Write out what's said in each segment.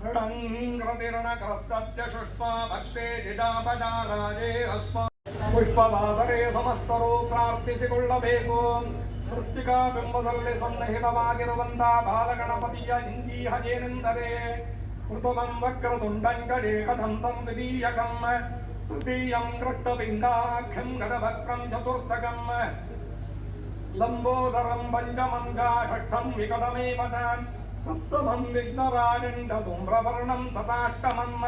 कृणं कृतिर्णकरस्तप्तशुष्पा भक्ते जिडापडाराजे अस्मा ಪುಷ್ಪವಾದರೆ ಸಮಸ್ತರು ಪ್ರಾರ್ಥಿಸಿಕೊಳ್ಳಬೇಕು ಮೃತ್ತಿಕಾ ಬಿಂಬದಲ್ಲಿ ಸನ್ನಿಹಿತವಾಗಿರುವಂತ ಬಾಲಗಣಪತಿಯ ಹಿಂದೀಹಜೇನೆಂದರೆ ಕೃತಮಂ ವಕ್ರತುಂಡಂಕಡೇಕದಂತಂ ದ್ವಿತೀಯಕಂ ತೃತೀಯಂ ಕೃಷ್ಟಪಿಂಡಾಖ್ಯಂ ಗಡಭಕ್ರಂ ಚತುರ್ಥಕಂ ಲಂಬೋದರಂ ಪಂಚಮಂ ಷಷ್ಠಂ ವಿಕಟಮೇವ సప్తమం విఘ్నరాజండ ధూమ్రవర్ణం తథాష్టమన్మ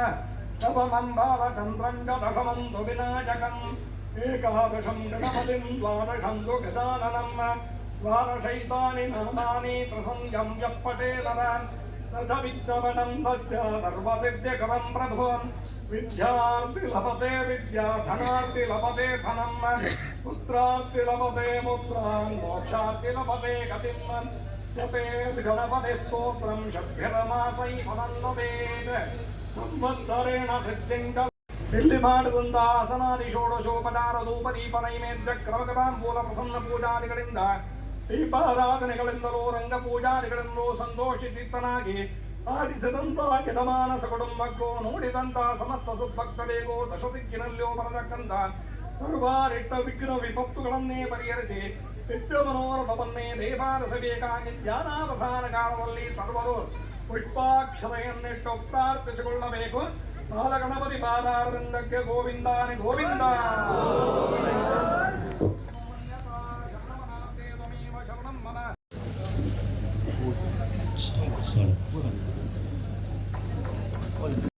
నవమం బాలచంద్రం దశమం తు వినాశకం ఏకాదశం గణపతిం ద్వాదశం తు గజాననం ద్వాదశైతాని నామాని ప్రసంజం యప్పటేలరాన్ తథ విజ్ఞవనం తస్య సర్వసిద్ధ్యకరం ప్రభువన్ విద్యార్థి లభతే విద్యా ధనార్థి లభతే ధనం పుత్రార్థి లభతే పుత్రాన్ మోక్షార్థి లభతే గతిం. मोक्षार्थि लभते गतिं जपेत् गणपतिस्तोत्रं षड्भिरमासै फलन्नवेत् संवत्सरेण सिद्धिं च ಇಲ್ಲಿ ಮಾಡುವಂತ ಆಸನಾದಿ ಷೋಡಶೋಪಚಾರ ಧೂಪ ದೀಪ ನೈವೇದ್ಯ ಕ್ರಮಗತಾಂಬೂಲ ಪ್ರಸನ್ನ ಪೂಜಾದಿಗಳಿಂದ ದೀಪಾರಾಧನೆಗಳಿಂದಲೂ ರಂಗ ಪೂಜಾದಿಗಳಿಂದಲೂ ಸಂತೋಷಚಿತ್ತನಾಗಿ ಆಡಿಸಿದಂತ ಯಜಮಾನಸ ಕುಟುಂಬಕ್ಕೂ ನೋಡಿದಂತ ಸಮಸ್ತ ಸದ್ಭಕ್ತರಿಗೂ ದಶದಿಕ್ಕಿನಲ್ಲಿಯೂ ಬರತಕ್ಕಂತ ಸರ್ವಾರಿಟ್ಟ ವಿಘ್ನ ವಿಪತ್ತುಗಳನ್ನೇ ಪರಿಹರಿಸಿ విద్యుమనోరథమన్నే దేವಾರಸಬೇಕಾಗಿಜ್ಞಾನಾವಧಾನಕಾಲದಲ್ಲಿ ಸರ್ವರು ಪುಷ್ಪಾಕ್ಷತೆಯನ್ನಿಟ್ಟು ಪ್ರಾರ್ಥಿಸಿಕೊಳ್ಳಬೇಕು ಬಾಲಗಣಪತಿ ಬಾಲಾವೃಂದಕ್ಕೆ ಗೋವಿಂದಾನಿ ಗೋವಿಂದ Sorry.